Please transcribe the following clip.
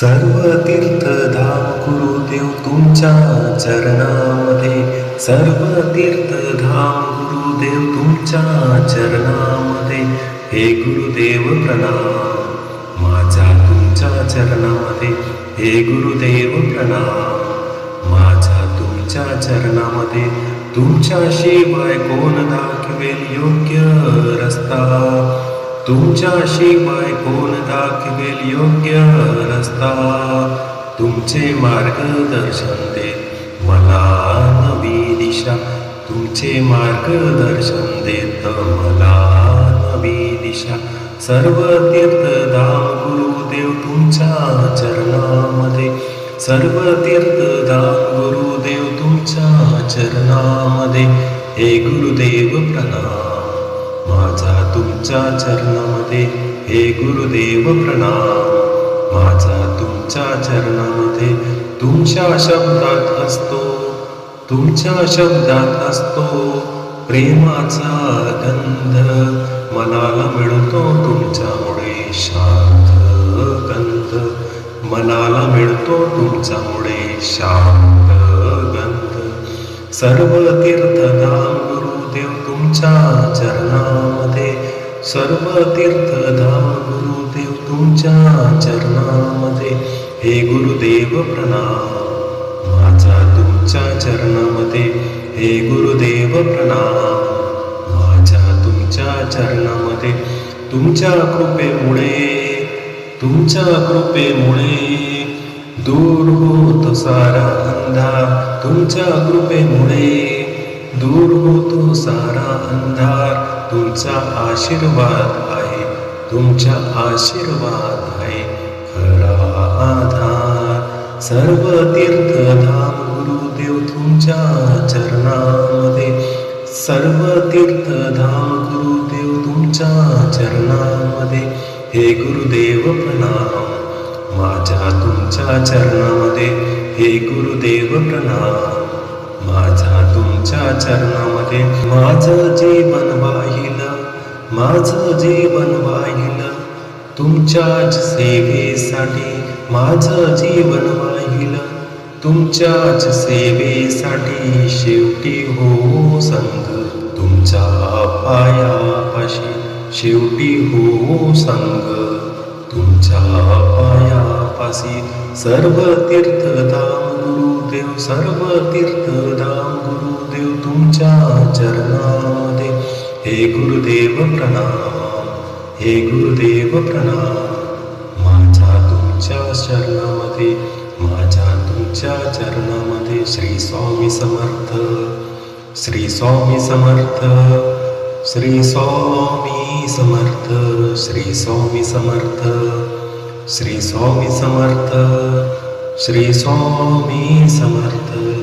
सर्व तीर्थधाम गुरुदेव तुमच्या चरणामध्ये सर्व तीर्थधाम गुरुदेव तुमच्या चरणामध्ये. हे गुरुदेव प्रणाम माझा तुमच्या चरणामध्ये. हे गुरुदेव प्रणाम माझा तुमच्या चरणामध्ये. तुमच्याशिवाय कोण दाखवेल योग्य रस्ता? तुमच्याशिवाय कोण दाखवेल योग्य रस्ता? तुमचे मार्गदर्शन दे मला नवी दिशा. तुमचे मार्गदर्शन देत मला नवी दिशा. सर्व तीर्थधाम गुरुदेव तुमच्या चरणामध्ये. सर्व तीर्थधाम गुरुदेव तुमच्या चरणामध्ये. हे गुरुदेव प्रणाम. माझा तुमच्या चरणामध्ये हे गुरुदेव प्रणाम. माझा तुमच्या चरणामध्ये तुमच्या शब्दात असतो. तुमच्या शब्दात असतो प्रेमाचा गंध. मनाला मिळतो तुमच्यामुळे शांत गंध. मनाला मिळतो तुमच्यामुळे शांत गंध. सर्व तीर्थधाम गुरुदेव तुमच्या चरणामध्ये. सर्व तीर्थधाम गुरुदेव तुमच्या चरणामध्ये. हे गुरुदेव प्रणाम. माझा तुमच्या चरणामध्ये. हे गुरुदेव प्रणाम. माझ्या तुमच्या चरणामध्ये. तुमच्या कृपेमुळे तुमच्या कृपेमुळे. दूर होत सारा अंधार तुमच्या कृपेमुळे. दूर होतो सारा अंधार तुमचा आशीर्वाद आहे तुमचा आशीर्वाद आहे. खरा आधार सर्व तीर्थधाम गुरुदेव तुमच्या चरणामध्ये. सर्व तीर्थधाम गुरुदेव तुमच्या चरणामध्ये. हे गुरुदेव प्रणाम माझ्या तुमच्या चरणामध्ये. हे गुरुदेव प्रणाम माझा तुमच्या चरणामध्ये माझं जीवन वाहिल माझं जीवन वाहिल. तुमच्याच सेवेसाठी माझं जीवन वाहिल. तुमच्याच सेवेसाठी शेवटी हो संग तुमच्या पायापाशी शेवटी हो संग तुमच्या पायापाशी सर्व तीर्थधाम गुरुदेव सर्व तीर्थधाम गुरुदेव तुमच्या चरणामध्ये. हे गुरुदेव प्रणाम हे गुरुदेव प्रणाम. माझ्या तुमच्या चरणामध्ये माझ्या तुमच्या चरणामध्ये श्री स्वामी समर्थ श्री स्वामी समर्थ श्री स्वामी समर्थ श्री स्वामी समर्थ श्री स्वामी समर्थ. श्री स्वामी समर्थ.